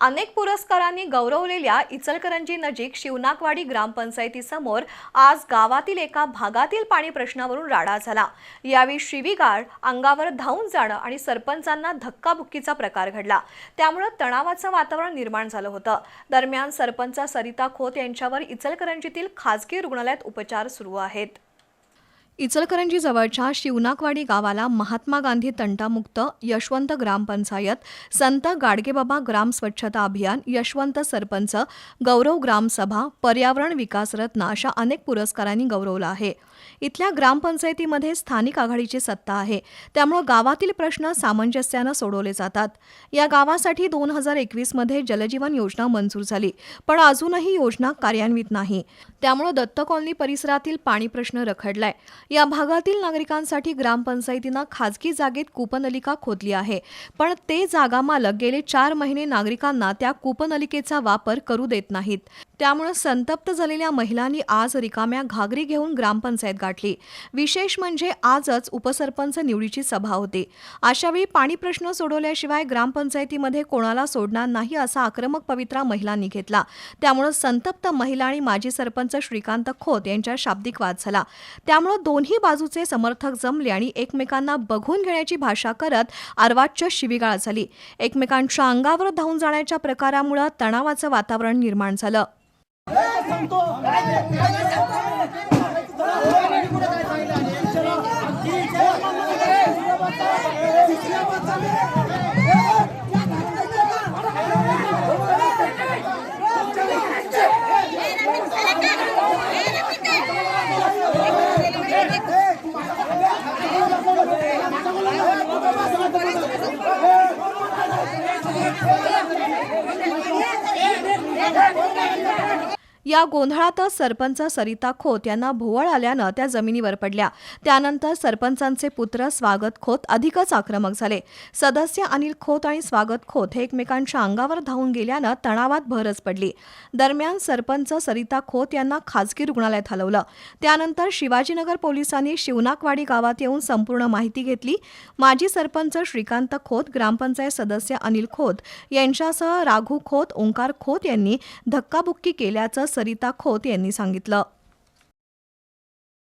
अनेक पुरस्कारांनी गौरवलेल्या इचलकरंजी नजीक शिवनाकवाडी ग्रामपंचायतीसमोर आज गावातील एका भागातील पाणी प्रश्नावरून राडा झाला. यावेळी शिवीगाळ अंगावर धावून जाणं आणि सरपंचांना धक्काबुक्कीचा प्रकार घडला. त्यामुळे तणावाचं वातावरण निर्माण झालं होतं. दरम्यान सरपंच सरिता खोत यांच्यावर इचलकरंजीतील खासगी रुग्णालयात उपचार सुरू आहेत. इचलकरंजी जवळच्या शिवनाकवाडी गावाला महात्मा गांधी तंटामुक्त यशवंत ग्रामपंचायत संत गाडगेबाबा ग्राम स्वच्छता अभियान यशवंत सरपंच गौरव ग्रामसभा पर्यावरण विकास रत्न अशा अनेक पुरस्कारांनी गौरवलं आहे. इथल्या ग्रामपंचायतीमध्ये स्थानिक आघाडीची सत्ता आहे. त्यामुळं गावातील प्रश्न सामंजस्यानं सोडवले जातात. या गावासाठी दोन हजार एकवीसमध्ये जलजीवन योजना मंजूर झाली पण अजूनही योजना कार्यान्वित नाही. त्यामुळं दत्त कॉलनी परिसरातील पाणी प्रश्न रखडलाय. या भागातील नागरिकांसाठी ग्रामपंचायतीनं खाजगी जागेत कूपनलिका खोदली आहे. पण ते जागा मालक गेले चार महिने नागरिकांना त्या कूपनलिकेचा वापर करू देत नाहीत. त्यामुळे संतप्त झालेल्या महिलांनी आज रिकाम्या घागरी घेऊन ग्रामपंचायत गाठली. विशेष म्हणजे आजच उपसरपंच निवडीची सभा होती. अशावेळी पाणी प्रश्न सोडवल्याशिवाय ग्रामपंचायतीमध्ये कोणाला सोडणार नाही असा आक्रमक पवित्रा महिलांनी घेतला. त्यामुळे संतप्त महिला आणि माजी सरपंच श्रीकांत खोत यांच्या शाब्दिक वाद झाला. त्यामुळे दोन्ही बाजूचे समर्थक जमले आणि एकमेकांना बघून घेण्याची भाषा करत अर्वाच्य शिवीगाळ झाली. एकमेकांच्या अंगावर धावून जाण्याच्या प्रकारामुळे तणावाचं वातावरण निर्माण झालं. Amen. या गोंधळातच सरपंच सरिता खोत यांना भोवळ आल्यानं त्या जमिनीवर पडल्या. त्यानंतर सरपंचांचे पुत्र स्वागत खोत अधिकच आक्रमक झाले. सदस्य अनिल खोत आणि स्वागत खोत हे एकमेकांच्या अंगावर धावून गेल्यानं तणावात भरच पडली. दरम्यान सरपंच सरिता खोत यांना खासगी रुग्णालयात हलवलं. त्यानंतर शिवाजीनगर पोलिसांनी शिवनाकवाडी गावात येऊन संपूर्ण माहिती घेतली. माजी सरपंच श्रीकांत खोत ग्रामपंचायत सदस्य अनिल खोत यांच्यासह राघू खोत ओंकार खोत यांनी धक्काबुक्की केल्याचं सरिता खोत यांनी सांगितलं.